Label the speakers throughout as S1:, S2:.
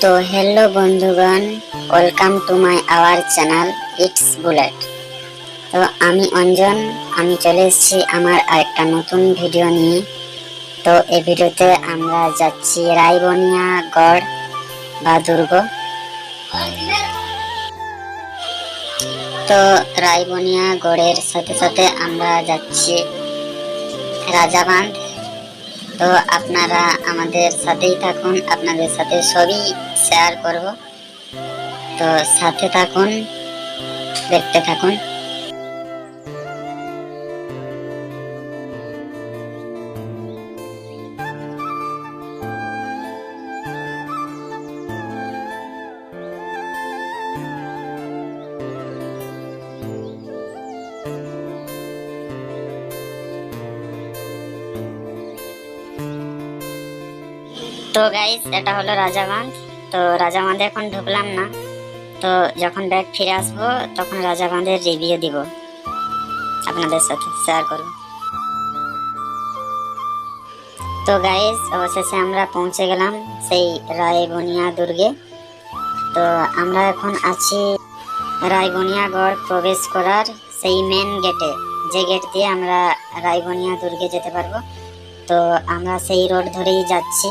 S1: তো হ্যালো বন্ধুগণ welcome to my our channel it's bullet তো আমি অঞ্জন, আমি চলে এসেছি আমার আরেকটা নতুন ভিডিও নিয়ে। তো এই ভিডিওতে আমরা যাচ্ছি রায়বনিয়া গড় বা দুর্গ। তো রায়বনিয়া গড়ের সাথে সাথে আমরা যাচ্ছি রাজাবাঁধ। তো আপনারা আমাদের সাথেই থাকুন, আপনাদের সাথে সবই শেয়ার করব। তো সাথে থাকুন, দেখতে থাকুন। তো গাইস এটা হলো রাজাবাঁধ তো রাজাবাঁধে এখন ঢুকলাম না। তো যখন ব্যাগ ফিরে আসব, তখন রাজাবাঁধের রিভিউ দিব। আপনাদের সাথে শেয়ার করব। তো গাইস অবশেষে আমরা পৌঁছে গেলাম সেই রায়বনিয়া দুর্গে। তো আমরা এখন আছি রায়বনিয়াগড় প্রবেশ করার সেই মেন গেটে যে গেট দিয়ে আমরা রায়বনিয়া দুর্গে যেতে পারব। তো আমরা সেই রোড ধরেই যাচ্ছি।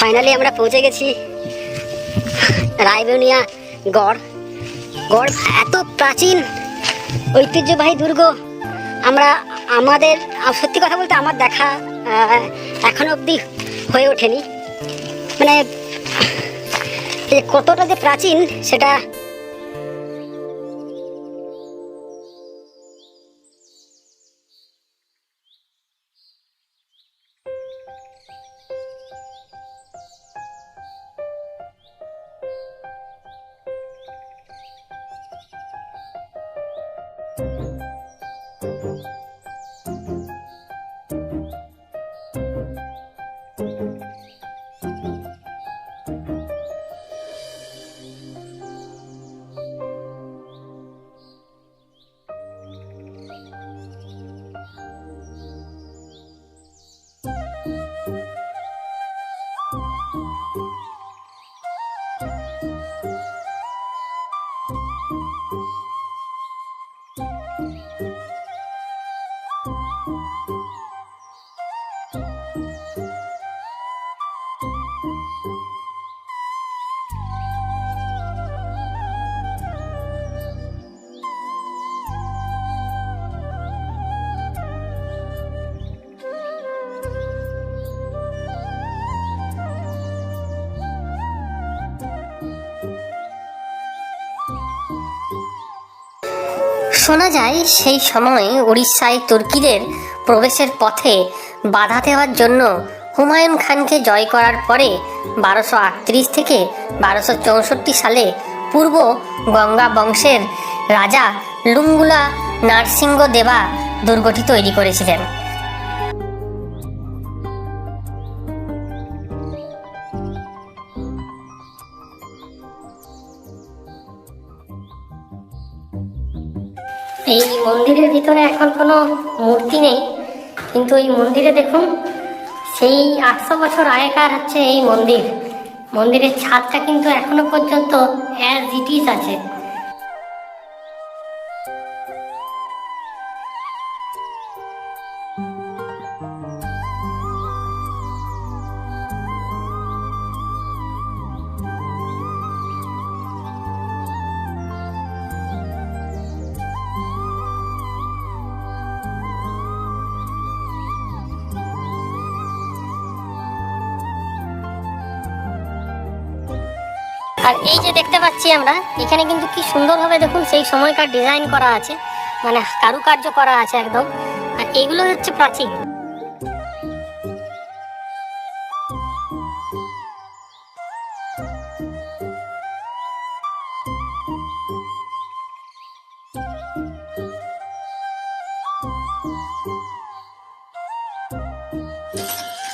S2: ফাইনালি আমরা পৌঁছে গেছি। রায়বনিয়া গড়। গড় এত প্রাচীন, ঐতিহ্যবাহী দুর্গ। আমরা আমাদের, সত্যি কথা বলতে আমার দেখা এখন অবধি হয়ে ওঠেনি। মানে কতটা যে প্রাচীন, সেটা Thank you. শোনা যায় সেই সময়ে উড়িষ্যায় তুর্কিদের প্রবেশের পথে বাধা দেওয়ার জন্য হুমায়ুন খানকে জয় করার পরে বারোশো আটত্রিশ থেকে বারোশো চৌষট্টি সালে পূর্ব গঙ্গা বংশের রাজা লুঙ্গুলা নারসিংহ দেবা দুর্গটি তৈরি করেছিলেন। এই মন্দিরের ভিতরে এখন কোনো মূর্তি নেই। কিন্তু এই মন্দিরে দেখুন, সেই আটশো বছর আগেকার হচ্ছে এই মন্দির। মন্দিরের ছাদটা কিন্তু এখনও পর্যন্ত অ্যাজ ইট ইজ আছে। আর এই যে দেখতে পাচ্ছি আমরা, এখানে কিন্তু কি সুন্দরভাবে দেখুন সেই সময়কার ডিজাইন করা আছে মানে কারুকার্য করা আছে একদম। আর এগুলো হচ্ছে প্রাচীন।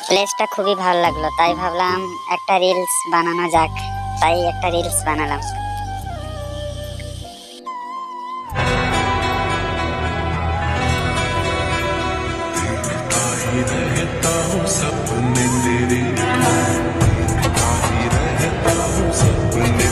S1: প্লেসটা খুবই ভালো লাগল, তাই ভাবলাম একটা রিলস বানানো যাক। তাই একটা রিলস বানালাম
S3: ही रहता हूँ सपने तेरे ही रहता हूँ सपने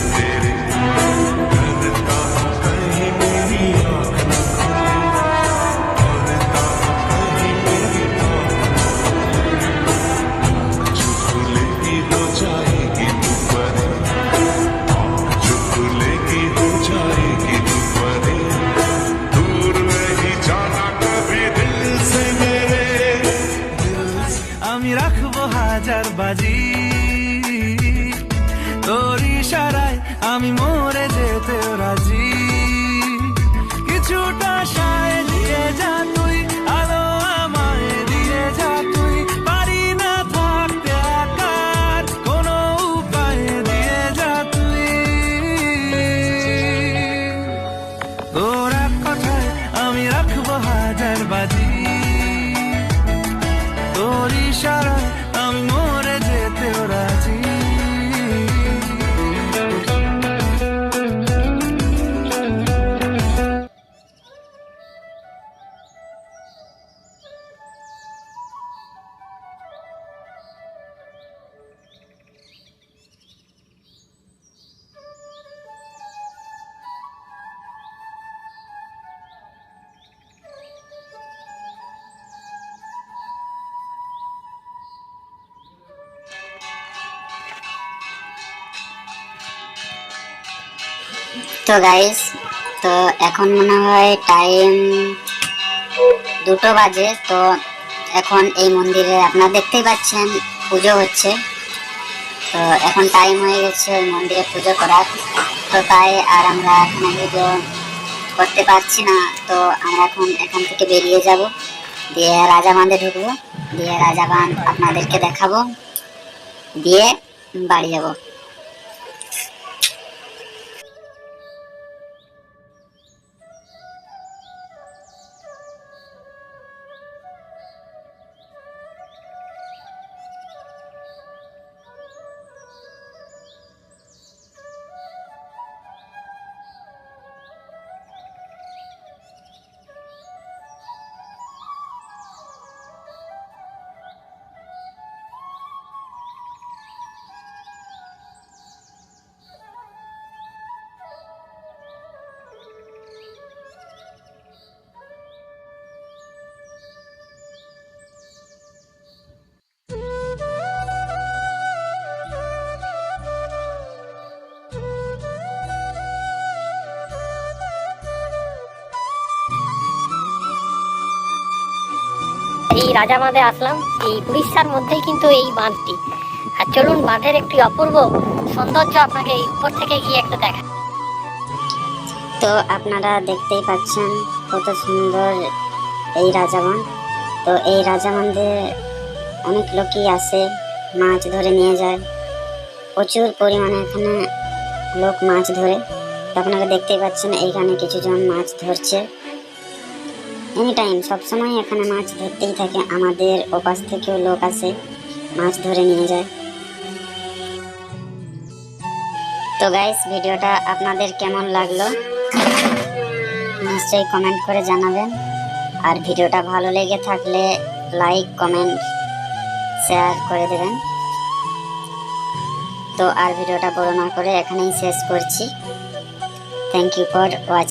S1: তো গাইস তো এখন মনে হয় টাইম দুটো বাজে। তো এখন এই মন্দিরে আপনারা দেখতেই পাচ্ছেন, পুজো হচ্ছে। তো এখন টাইম হয়ে গেছে ওই মন্দিরে পুজো করার। তো তাই আর আমরা এখানে ভিডিও করতে পারছি না। তো আমরা এখন এখান থেকে বেরিয়ে যাব। দিয়ে রাজা বাঁধে ঢুকবো। দিয়ে রাজা বাঁধ আপনাদেরকে দেখাবো। দিয়ে বাড়ি যাব।
S2: রাজা বাঁধে আসলাম, এই উড়িষ্যার মধ্যেই কিন্তু এই বাঁধটি। আর চলুন, বাঁধের একটি অপূর্ব সৌন্দর্য আপনাকে উপর থেকে গিয়ে একটু দেখা।
S1: তো আপনারা দেখতেই পাচ্ছেন কত সুন্দর এই রাজাবান তো এই রাজাবান্ধে অনেক লোকই আসে, মাছ ধরে নিয়ে যায়। প্রচুর পরিমাণে এখানে লোক মাছ ধরে। আপনারা দেখতেই পাচ্ছেন, এইখানে কিছুজন মাছ ধরছে। এনি টাইম সবসময় এখানে মাছ ধরতেই থাকে। আমাদের ওপাশ থেকেও লোক আসে, মাছ ধরে নিয়ে যায়। তো গাইস ভিডিওটা আপনাদের কেমন লাগল? নিশ্চয়ই কমেন্ট করে জানাবেন। আর ভিডিওটা ভালো লেগে থাকলে লাইক কমেন্ট শেয়ার করে দেবেন। তো আর ভিডিওটা বড় না করে এখানেই শেষ করছি। Thank you for watch